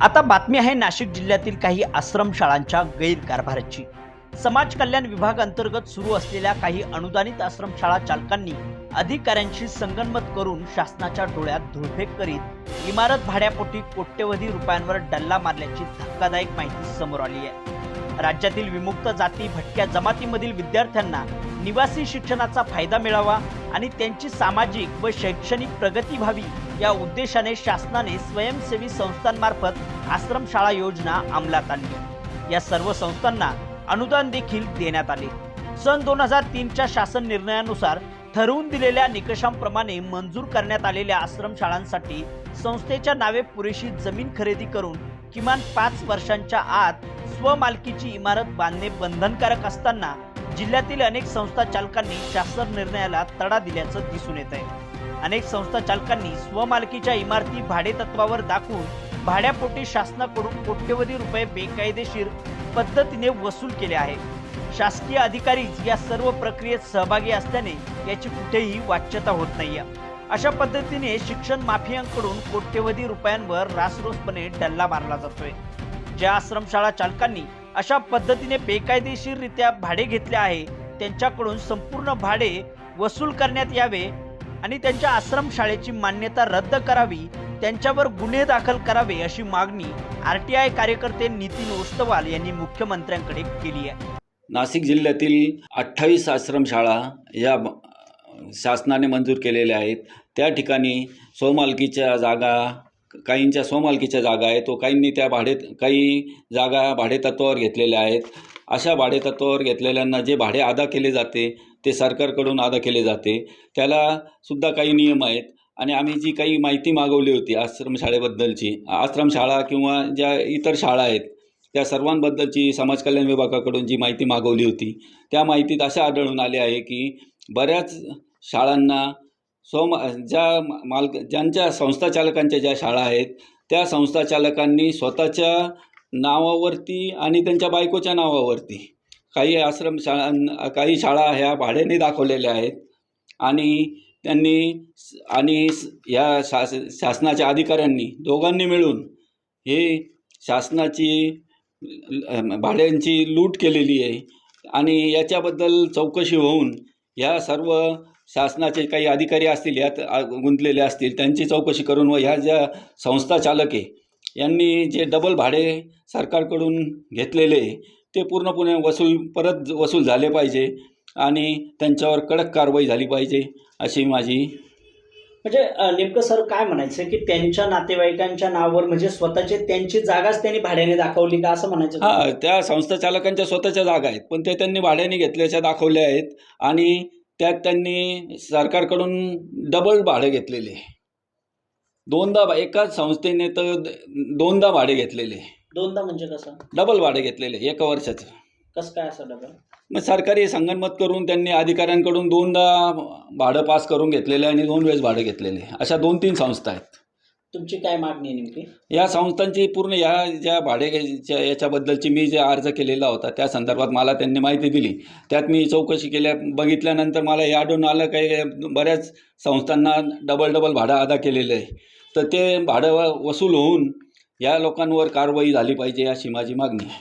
आता बातमी आहे नाशिक जिल्ह्यातील काही आश्रमशाळांच्या गैरकारभाराची. समाज कल्याण विभाग अंतर्गत सुरू असलेल्या काही अनुदानित आश्रमशाळा चालकांनी अधिकाऱ्यांशी संगनमत करून शासनाच्या डोळ्यात धुळफेक करीत इमारत भाड्यापोटी कोट्यवधी रुपयांवर डल्ला मारल्याची धक्कादायक माहिती समोर आली आहे. राज्यातील विमुक्त जाती भटक्या जमातीमधील विद्यार्थ्यांना निवासी शिक्षणाचा फायदा मिळावा आणि त्यांची सामाजिक व शैक्षणिक प्रगती व्हावी या उद्देशाने शासनाने स्वयंसेवी संस्थांमार्फत आश्रमशाळा योजना अंमलात आणली. या सर्व संस्थांना अनुदान देखील देण्यात आले. सन दोन हजार तीनच्या शासन निर्णयानुसार ठरवून दिलेल्या निकषांप्रमाणे मंजूर करण्यात आलेल्या आश्रमशाळांसाठी संस्थेच्या नावे पुरेशी जमीन खरेदी करून किमान पाच वर्षांच्या आत स्वमालकीची इमारत बांधणे बंधनकारक असताना जिल्ह्यातील अनेक संस्था चालकांनी शासन निर्णयाला तडा दिल्याचं दिसून येत आहे. अनेक संस्था चालकांनी स्वमालकीच्या इमारती भाडेतत्वावर दाखवून भाड्यापोटी शासनाकडून कोट्यवधी रुपये बेकायदेशीर पद्धतीने वसूल केले आहे. शासकीय अधिकारीच या सर्व प्रक्रियेत सहभागी असल्याने याची कुठेही वाच्यता होत नाहीये. अशा पद्धतीने शिक्षण माफियांकडून कोट्यवधी रुपयांवर रासरोसपणे डल्ला मारला जातोय. ज्या आश्रमशाळा चालकांनी अशा पद्धतीने बेकायदेशीररित्या भाडे घेतले आहे. त्यांच्याकडून संपूर्ण भाडे वसूल करण्यात यावे आणि त्यांच्या आश्रमशाळेची मान्यता रद्द करावी त्यांच्यावर गुन्हे दाखल करावे अशी मागणी आर टी आय कार्यकर्ते नितीन ओस्तवाल यांनी मुख्यमंत्र्यांकडे केली आहे. नाशिक जिल्ह्यातील अठ्ठावीस आश्रमशाळा या शासनाने मंजूर केलेल्या आहेत. त्या ठिकाणी स्वमालकीच्या जागा काहींच्या स्वमालकीच्या जागा आहेत तो काहींनी त्या भाडे काही जागा भाडेतत्वावर घेतलेल्या आहेत. अशा भाडेतत्वावर घेतलेल्यांना जे भाडे अदा केले जाते ते सरकारकडून अदा केले जाते. त्याला सुद्धा काही नियम आहेत. आणि आम्ही जी काही माहिती मागवली होती आश्रमशाळेबद्दलची आश्रमशाळा किंवा ज्या इतर शाळा आहेत त्या सर्वांबद्दलची समाज कल्याण विभागाकडून जी माहिती मागवली होती त्या माहितीत अशा आढळून आले आहे की बऱ्याच शाळांना सोम ज्या मालक ज्यांच्या संस्थाचालकांच्या ज्या शाळा आहेत त्या संस्था चालकांनी स्वतःच्या नावावरती आणि त्यांच्या बायकोच्या नावावरती काही आश्रम शाळां काही शाळा ह्या भाड्याने दाखवलेल्या आहेत. आणि त्यांनी आणि ह्या शास शासनाच्या अधिकाऱ्यांनी दोघांनी मिळून हे शासनाची भाड्यांची लूट केलेली आहे. आणि याच्याबद्दल चौकशी होऊन या सर्व शासनाचे काही अधिकारी असतील यात गुंतलेले असतील त्यांची चौकशी करून व ह्या ज्या संस्था चालक आहे यांनी जे डबल भाडे सरकारकडून घेतलेले ते पूर्णपणे वसूल परत वसूल झाले पाहिजे आणि त्यांच्यावर कडक कारवाई झाली पाहिजे अशी माझी म्हणजे नेमकं सर काय म्हणायचं की त्यांच्या नातेवाईकांच्या नावावर म्हणजे स्वतःचे त्यांची जागाच त्यांनी भाड्याने दाखवली का असं म्हणायचं? हां त्या संस्था चालकांच्या स्वतःच्या जागा आहेत पण ते त्यांनी भाड्याने घेतल्याच्या दाखवल्या आहेत आणि त्यात त्यांनी सरकारकडून डबल भाडे घेतलेले. दोनदा भा- एकाच संस्थेने तर द- दोनदा भाडे घेतलेले. दोनदा म्हणजे कसं? डबल भाडे घेतलेले एका वर्षाचं. कसं काय असं डबल मग सरकारी संगनमत करून त्यांनी अधिकाऱ्यांकडून दोनदा भाडं पास करून घेतलेले आणि दोन वेळेस भाडं घेतलेले. अशा दोन तीन संस्था आहेत. तुमची काय मागणी नेमकी? या संस्थांची पूर्ण या ज्या भाड्याच्या याच्याबद्दलची मी जे अर्ज केलेला होता त्या संदर्भात मला त्यांनी माहिती दिली. त्यात मी चौकशी केल्या बघितल्यानंतर मला हे आढळून आलं काही बऱ्याच संस्थांना डबल डबल भाडं अदा केलेलं आहे. तर ते भाडं वसूल होऊन या लोकांवर कारवाई झाली पाहिजे अशी माझी मागणी आहे.